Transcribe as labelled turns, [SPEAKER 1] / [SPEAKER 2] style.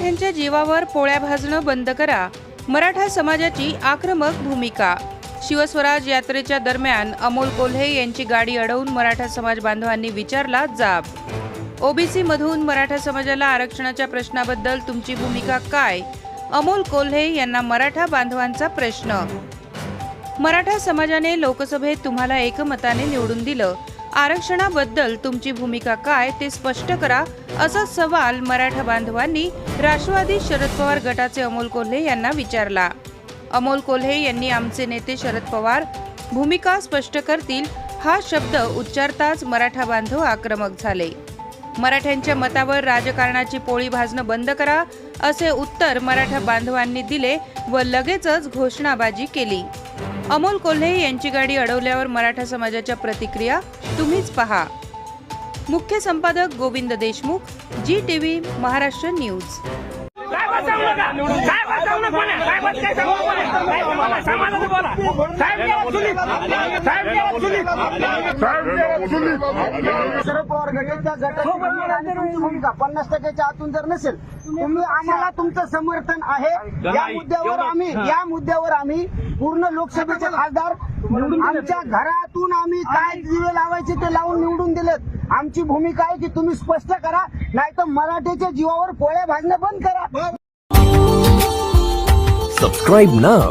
[SPEAKER 1] मराठ्यांच्या जीवावर पोळ्या भाजणं बंद करा. मराठा समाजाची आक्रमक भूमिका. शिवस्वराज यात्रेच्या दरम्यान अमोल कोल्हे यांची गाडी अडवून मराठा समाज बांधवांनी विचारला जाब. ओबीसी मधून मराठा समाजाला आरक्षणाच्या प्रश्नाबद्दल तुमची भूमिका काय? अमोल कोल्हे यांना मराठा बांधवांचा प्रश्न. मराठा समाजाने लोकसभेत तुम्हाला एकमताने निवडून दिलं. आरक्षणाबद्दल तुमची भूमिका काय ते स्पष्ट करा असा सवाल मराठा बांधवांनी राष्ट्रवादी शरद पवार गटाचे अमोल कोल्हे यांना विचारला. अमोल कोल्हे यांनी आमचे नेते शरद पवार भूमिका स्पष्ट करतील हा शब्द उच्चारताच मराठा बांधव आक्रमक झाले. मराठ्यांच्या मतावर राजकारणाची पोळी भाजणं बंद करा असे उत्तर मराठा बांधवांनी दिले व लगेचच घोषणाबाजी केली. अमोल कोल्हे यांची गाडी अडवल्यावर मराठा समाजाच्या प्रतिक्रिया तुम्हीच पहा. मुख्य संपादक गोविंद देशमुख जी टीव्ही महाराष्ट्र न्यूज.
[SPEAKER 2] बोला?
[SPEAKER 3] शरद पवार गटाच्या गटाची तुमची भूमिका पन्नास टक्क्याच्या आतून जर नसेल तुम्ही आम्हाला तुमचं समर्थन आहे. या मुद्द्यावर आम्ही या मुद्द्यावर आम्ही पूर्ण लोकसभेचे खासदार आमच्या घरातून आम्ही काय दिवे लावायचे ते लावून निवडून दिलेत. आमची भूमिका आहे की तुम्ही स्पष्ट करा नाही तर मराठीच्या जीवावर पोळ्या भाजणं बंद करा.
[SPEAKER 4] Subscribe now